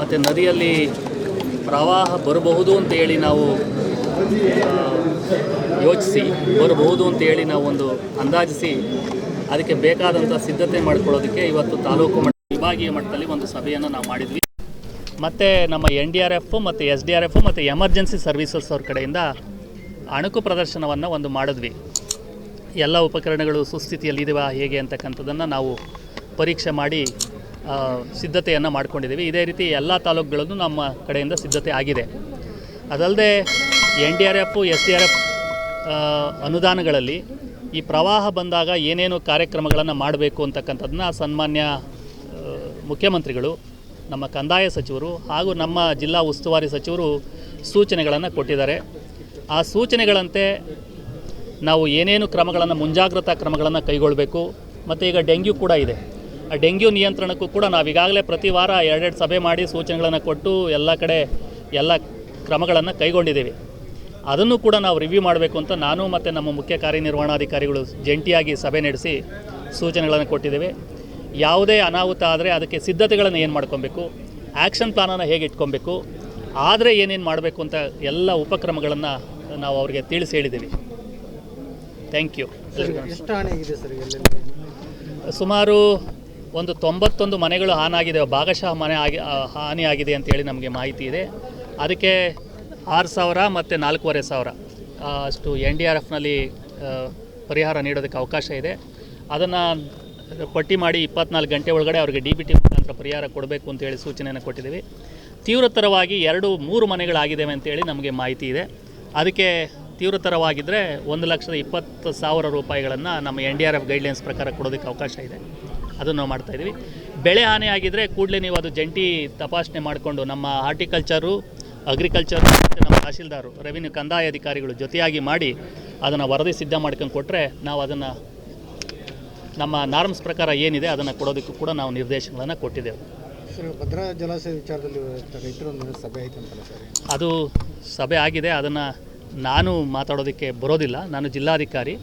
ಮತ್ತು ನದಿಯಲ್ಲಿ ಪ್ರವಾಹ ಬರಬಹುದು ಅಂತ ಹೇಳಿ ನಾವು ಯೋಚಿಸಿ, ಬರಬಹುದು ಅಂತ ಹೇಳಿ ನಾವು ಒಂದು ಅಂದಾಜಿಸಿ ಅದಕ್ಕೆ ಬೇಕಾದಂಥ ಸಿದ್ಧತೆ ಮಾಡ್ಕೊಳ್ಳೋದಕ್ಕೆ ಇವತ್ತು ತಾಲೂಕು ಮಟ್ಟ, ವಿಭಾಗೀಯ ಮಟ್ಟದಲ್ಲಿ ಒಂದು ಸಭೆಯನ್ನು ನಾವು ಮಾಡಿದ್ವಿ. ಮತ್ತು ನಮ್ಮ ಎನ್ ಡಿ ಆರ್ ಎಫ್ ಮತ್ತು ಎಸ್ ಡಿ ಆರ್ ಎಫ್ ಮತ್ತು ಎಮರ್ಜೆನ್ಸಿ ಸರ್ವೀಸಸ್ ಅವ್ರ ಕಡೆಯಿಂದ ಅಣುಕು ಪ್ರದರ್ಶನವನ್ನು ಒಂದು ಮಾಡಿದ್ವಿ. ಎಲ್ಲ ಉಪಕರಣಗಳು ಸುಸ್ಥಿತಿಯಲ್ಲಿದೆವಾ, ಹೇಗೆ ಅಂತಕ್ಕಂಥದ್ದನ್ನು ನಾವು ಪರೀಕ್ಷೆ ಮಾಡಿ ಸಿದ್ಧತೆಯನ್ನು ಮಾಡ್ಕೊಂಡಿದ್ದೀವಿ. ಇದೇ ರೀತಿ ಎಲ್ಲ ತಾಲೂಕುಗಳಲ್ಲೂ ನಮ್ಮ ಕಡೆಯಿಂದ ಸಿದ್ಧತೆ ಆಗಿದೆ. ಅದಲ್ಲದೆ N D R F, S D R F ಅನುದಾನಗಳಲ್ಲಿ ಈ ಪ್ರವಾಹ ಬಂದಾಗ ಏನೇನು ಕಾರ್ಯಕ್ರಮಗಳನ್ನು ಮಾಡಬೇಕು ಅಂತಕ್ಕಂಥದ್ದನ್ನ ಸನ್ಮಾನ್ಯ ಮುಖ್ಯಮಂತ್ರಿಗಳು, ನಮ್ಮ ಕಂದಾಯ ಸಚಿವರು ಹಾಗೂ ನಮ್ಮ ಜಿಲ್ಲಾ ಉಸ್ತುವಾರಿ ಸಚಿವರು ಸೂಚನೆಗಳನ್ನು ಕೊಟ್ಟಿದ್ದಾರೆ. ಆ ಸೂಚನೆಗಳಂತೆ ನಾವು ಏನೇನು ಕ್ರಮಗಳನ್ನು, ಮುಂಜಾಗ್ರತಾ ಕ್ರಮಗಳನ್ನು ಕೈಗೊಳ್ಳಬೇಕು ಮತ್ತು ಈಗ ಡೆಂಗ್ಯೂ ಕೂಡ ಇದೆ. ಡೆಂಗ್ಯೂ ನಿಯಂತ್ರಣಕ್ಕೂ ಕೂಡ ನಾವು ಈಗಾಗಲೇ ಪ್ರತಿ ವಾರ ಎರಡೆರಡು ಸಭೆ ಮಾಡಿ ಸೂಚನೆಗಳನ್ನು ಕೊಟ್ಟು ಎಲ್ಲ ಕಡೆ ಎಲ್ಲ ಕ್ರಮಗಳನ್ನು ಕೈಗೊಂಡಿದ್ದೀವಿ. ಅದನ್ನು ಕೂಡ ನಾವು ರಿವ್ಯೂ ಮಾಡಬೇಕು ಅಂತ ನಾನು ಮತ್ತು ನಮ್ಮ ಮುಖ್ಯ ಕಾರ್ಯನಿರ್ವಹಣಾಧಿಕಾರಿಗಳು ಜಂಟಿಯಾಗಿ ಸಭೆ ನಡೆಸಿ ಸೂಚನೆಗಳನ್ನು ಕೊಟ್ಟಿದ್ದೇವೆ. ಯಾವುದೇ ಅನಾಹುತ ಆದರೆ ಅದಕ್ಕೆ ಸಿದ್ಧತೆಗಳನ್ನು ಏನು ಮಾಡ್ಕೊಬೇಕು ಆ್ಯಕ್ಷನ್ ಪ್ಲಾನನ್ನು ಹೇಗೆ ಇಟ್ಕೊಬೇಕು ಆದರೆ ಏನೇನು ಮಾಡಬೇಕು ಅಂತ ಎಲ್ಲ ಉಪಕ್ರಮಗಳನ್ನು ನಾವು ಅವರಿಗೆ ತಿಳಿಸಿ ಹೇಳಿದ್ದೀವಿ. ಥ್ಯಾಂಕ್ ಯು ಸುಮಾರು ಒಂದು ತೊಂಬತ್ತೊಂದು ಮನೆಗಳು ಹಾನಾಗಿದೆ, ಭಾಗಶಃ ಮನೆ ಆಗಿ ಹಾನಿಯಾಗಿದೆ ಹಾನಿ ಅಂತೇಳಿ ನಮಗೆ ಮಾಹಿತಿ ಇದೆ. ಅದಕ್ಕೆ ಆರು ಸಾವಿರ ಮತ್ತು ನಾಲ್ಕೂವರೆ ಸಾವಿರ ಅಷ್ಟು ಎನ್ ಡಿ ಆರ್ ಎಫ್ನಲ್ಲಿ ಪರಿಹಾರ ನೀಡೋದಕ್ಕೆ ಅವಕಾಶ ಇದೆ. ಅದನ್ನು ಪಟ್ಟಿ ಮಾಡಿ ಇಪ್ಪತ್ನಾಲ್ಕು ಗಂಟೆ ಒಳಗಡೆ ಅವರಿಗೆ ಡಿ ಬಿ ಟಿ ಮುಖಾಂತರ ಪರಿಹಾರ ಕೊಡಬೇಕು ಅಂತೇಳಿ ಸೂಚನೆಯನ್ನು ಕೊಟ್ಟಿದ್ದೀವಿ. ತೀವ್ರತರವಾಗಿ ಎರಡು ಮೂರು ಮನೆಗಳಾಗಿದ್ದಾವೆ ಅಂತೇಳಿ ನಮಗೆ ಮಾಹಿತಿ ಇದೆ. ಅದಕ್ಕೆ ತೀವ್ರತರವಾಗಿದ್ದರೆ ಒಂದು ಲಕ್ಷದ ಇಪ್ಪತ್ತು ಸಾವಿರ ರೂಪಾಯಿಗಳನ್ನು ನಮ್ಮ N D R F guidelines ಪ್ರಕಾರ ಕೊಡೋದಕ್ಕೆ ಅವಕಾಶ ಇದೆ. ಅದನ್ನು ನಾವು ಮಾಡ್ತಾಯಿದ್ದೀವಿ ಬೆಳೆ ಹಾನಿ ಆಗಿದ್ದರೆ ಕೂಡಲೇ ನೀವು ಅದು ಜಂಟಿ ತಪಾಸಣೆ ಮಾಡಿಕೊಂಡು ನಮ್ಮ ಹಾರ್ಟಿಕಲ್ಚರು ಅಗ್ರಿಕಲ್ಚರ್ ಮತ್ತು ನಮ್ಮ ತಹಶೀಲ್ದಾರು ರೆವಿನ್ಯೂ ಕಂದಾಯ ಅಧಿಕಾರಿಗಳು ಜೊತೆಯಾಗಿ ಮಾಡಿ ಅದನ್ನು ವರದಿ ಸಿದ್ಧ ಮಾಡ್ಕೊಂಡು ಕೊಟ್ಟರೆ ನಾವು ಅದನ್ನು ನಮ್ಮ ನಾರ್ಮ್ಸ್ ಪ್ರಕಾರ ಏನಿದೆ ಅದನ್ನು ಕೊಡೋದಕ್ಕೂ ಕೂಡ ನಾವು ನಿರ್ದೇಶನಗಳನ್ನು ಕೊಟ್ಟಿದ್ದೇವೆ. ಭದ್ರಾ ಜಲಾಶಯ ವಿಚಾರದಲ್ಲಿ ರೈತರೊಂದು ಸಭೆ ಸರ್? ಅದು ಸಭೆ ಆಗಿದೆ. ಅದನ್ನು ನಾನು ಮಾತಾಡೋದಕ್ಕೆ ಬರೋದಿಲ್ಲ. ನಾನು ಜಿಲ್ಲಾಧಿಕಾರಿ.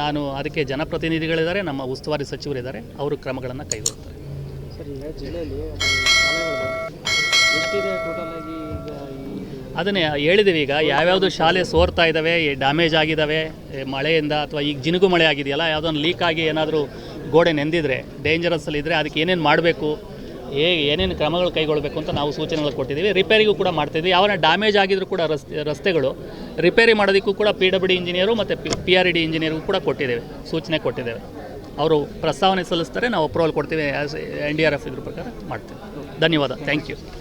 ನಾನು ಅದಕ್ಕೆ ಜನಪ್ರತಿನಿಧಿಗಳಿದ್ದಾರೆ ನಮ್ಮ ಉಸ್ತುವಾರಿ ಸಚಿವರಿದ್ದಾರೆ ಅವರು ಕ್ರಮಗಳನ್ನು ಕೈಗೊಳ್ತಾರೆ ಅದನ್ನೇ ಹೇಳಿದ್ದೀವಿ ಈಗ ಯಾವ್ಯಾವುದು ಶಾಲೆ ಸೋರ್ತಾ ಇದ್ದಾವೆ ಡ್ಯಾಮೇಜ್ ಆಗಿದ್ದಾವೆ ಮಳೆಯಿಂದ ಅಥವಾ ಈಗ ಜಿನುಗು ಮಳೆ ಆಗಿದೆಯಲ್ಲ ಯಾವುದೊಂದು ಲೀಕ್ ಆಗಿ ಏನಾದರೂ ಗೋಡೆ ನೆಂದಿದ್ರೆ ಡೇಂಜರಸ್ಸಲ್ಲಿ ಇದ್ದರೆ ಅದಕ್ಕೆ ಏನೇನು ಮಾಡಬೇಕು? ಹೇಗೆ ಏನೇನು ಕ್ರಮಗಳು ಕೈಗೊಳ್ಳಬೇಕು ಅಂತ ನಾವು ಸೂಚನೆಗಳು ಕೊಟ್ಟಿದ್ದೀವಿ. ರಿಪೇರಿಗೂ ಕೂಡ ಮಾಡ್ತಿದ್ವಿ. ಯಾವನ್ನ ಡ್ಯಾಮೇಜ್ ಆಗಿದ್ರು ಕೂಡ ರಸ್ತೆ ರಸ್ತೆಗಳು. ರಿಪೇರಿ ಮಾಡೋದಕ್ಕೂ ಕೂಡ ಪಿ ಡಬ್ಲ್ಯೂ ಡಿ ಇಂಜಿನಿಯರು ಮತ್ತು ಪಿ ಆರ್ ಇ ಡಿ ಇಂಜಿನಿಯರ್ಗೂ ಕೂಡ ಕೊಟ್ಟಿದ್ದೇವೆ. ಸೂಚನೆ ಕೊಟ್ಟಿದ್ದೇವೆ. ಅವರು ಪ್ರಸ್ತಾವನೆ ಸಲ್ಲಿಸ್ತಾರೆ, ನಾವು ಅಪ್ರೂವಲ್ ಕೊಡ್ತೀವಿ as N D R F ಇದ್ರ ಪ್ರಕಾರ ಮಾಡ್ತೀವಿ. ಧನ್ಯವಾದ. Thank you